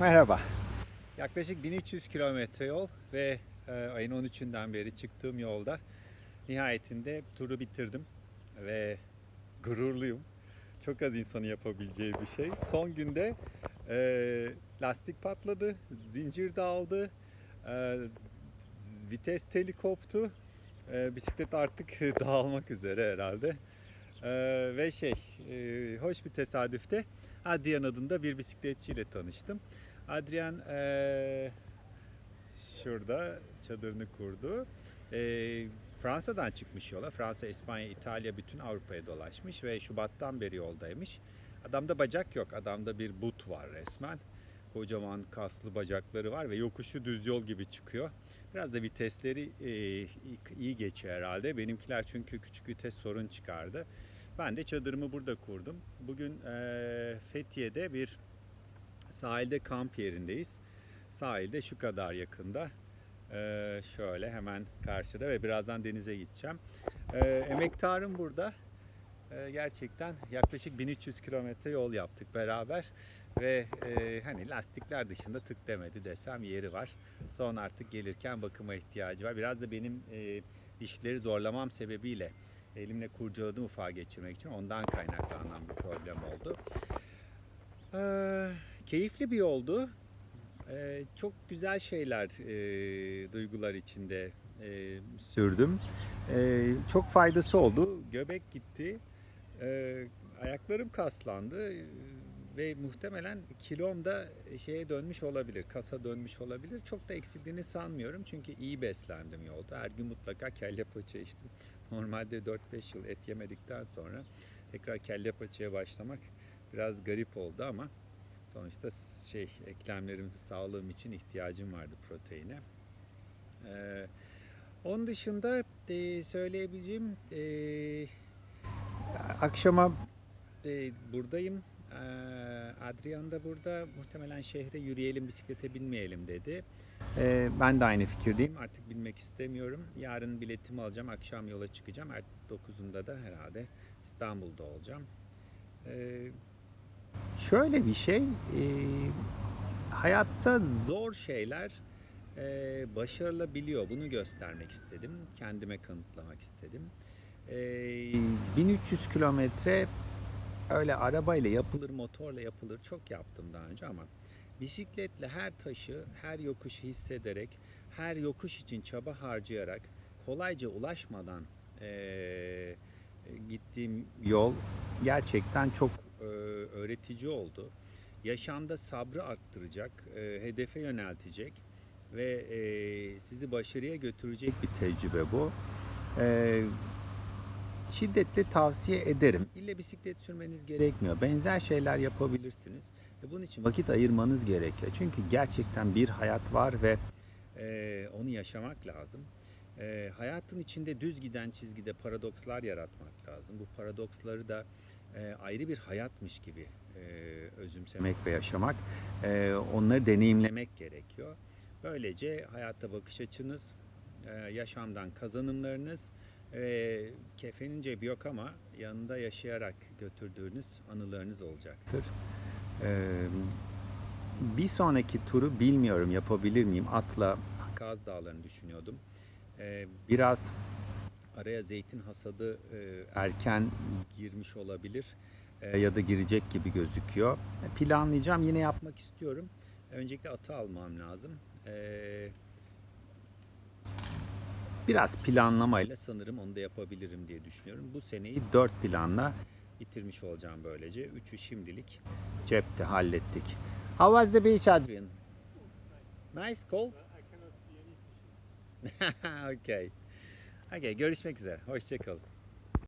Merhaba. Yaklaşık 1300 kilometre yol ve e, ayın 13'ünden beri çıktığım yolda nihayetinde turu bitirdim ve gururluyum. Çok az insanın yapabileceği bir şey. Son günde e, lastik patladı, zincir dağıldı, e, vites teli koptu. E, bisiklet artık dağılmak üzere herhalde. E, ve şey, e, hoş bir tesadüfte Adrian adında bir bisikletçiyle tanıştım. Adrian eee, şurada çadırını kurdu. Eee, Fransa'dan çıkmış yola. Fransa, İspanya, İtalya bütün Avrupa'ya dolaşmış ve Şubat'tan beri yoldaymış. Adamda bacak yok. Adamda bir but var resmen. Kocaman kaslı bacakları var ve yokuşu düz yol gibi çıkıyor. Biraz da vitesleri eee, iyi geçiyor herhalde. Benimkiler çünkü küçük vites sorun çıkardı. Ben de çadırımı burada kurdum. Bugün eee, Fethiye'de bir sahilde kamp yerindeyiz. Sahilde şu kadar yakında. Eee, şöyle hemen karşıda ve birazdan denize gideceğim. Eee, emektarım burada. Eee, gerçekten yaklaşık 1300 kilometre yol yaptık beraber ve eee, hani lastikler dışında tık demedi desem yeri var. Son artık gelirken bakıma ihtiyacı var. Biraz da benim eee, dişleri zorlamam sebebiyle elimle kurcaladım ufağa geçirmek için ondan kaynaklanan bir problem oldu. Eee, keyifli bir yoldu. Eee, çok güzel şeyler, eee, duygular içinde eee, sürdüm. Eee, çok faydası oldu. Göbek gitti. Eee, ayaklarım kaslandı eee, ve muhtemelen kilom da şeye dönmüş olabilir, kasa dönmüş olabilir. Çok da eksildiğini sanmıyorum çünkü iyi beslendim yolda. Her gün mutlaka kelle paça içtim. Normalde 4-5 yıl et yemedikten sonra tekrar kelle paçaya başlamak biraz garip oldu ama sonuçta şey eklemlerim sağlığım için ihtiyacım vardı proteine. Ee, onun dışında e, söyleyebileceğim e, akşama e, buradayım. Ee, Adrian da burada. Muhtemelen şehre yürüyelim, bisiklete binmeyelim dedi. Ee, ben de aynı fikirdeyim. Artık binmek istemiyorum. Yarın biletimi alacağım. Akşam yola çıkacağım. Er 9'unda da herhalde İstanbul'da olacağım. Ee, şöyle bir şey. e, hayatta zor şeyler e, başarılabiliyor. Bunu göstermek istedim. Kendime kanıtlamak istedim. E, 1300 kilometre öyle arabayla yapılır, motorla yapılır. Çok yaptım daha önce ama bisikletle her taşı, her yokuşu hissederek, her yokuş için çaba harcayarak, kolayca ulaşmadan eee, gittiğim yol gerçekten çok öğretici oldu. Yaşamda sabrı arttıracak, eee, hedefe yöneltecek ve eee, sizi başarıya götürecek bir tecrübe bu. Eee şiddetle tavsiye ederim. İlle bisiklet sürmeniz gerekmiyor. Benzer şeyler yapabilirsiniz. Ve bunun için vakit ayırmanız gerekiyor. Çünkü gerçekten bir hayat var ve e, onu yaşamak lazım. E, hayatın içinde düz giden çizgide paradokslar yaratmak lazım. Bu paradoksları da e, ayrı bir hayatmış gibi e, özümsemek ve yaşamak, e, onları deneyimlemek gerekiyor. Böylece hayatta bakış açınız, e, yaşamdan kazanımlarınız e, kefenin cebi yok ama yanında yaşayarak götürdüğünüz anılarınız olacaktır. E, bir sonraki turu bilmiyorum yapabilir miyim. Atla Kaz Dağları'nı düşünüyordum. E, biraz araya zeytin hasadı e, erken girmiş olabilir e, ya da girecek gibi gözüküyor. E, planlayacağım yine yapmak istiyorum. Öncelikle atı almam lazım. E, biraz planlamayla sanırım onu da yapabilirim diye düşünüyorum. Bu seneyi 4 planla bitirmiş olacağım böylece. Üçü şimdilik cepte hallettik. How was the beach Adrian? Nice, cold? okay. Okay, görüşmek üzere. Hoşçakalın.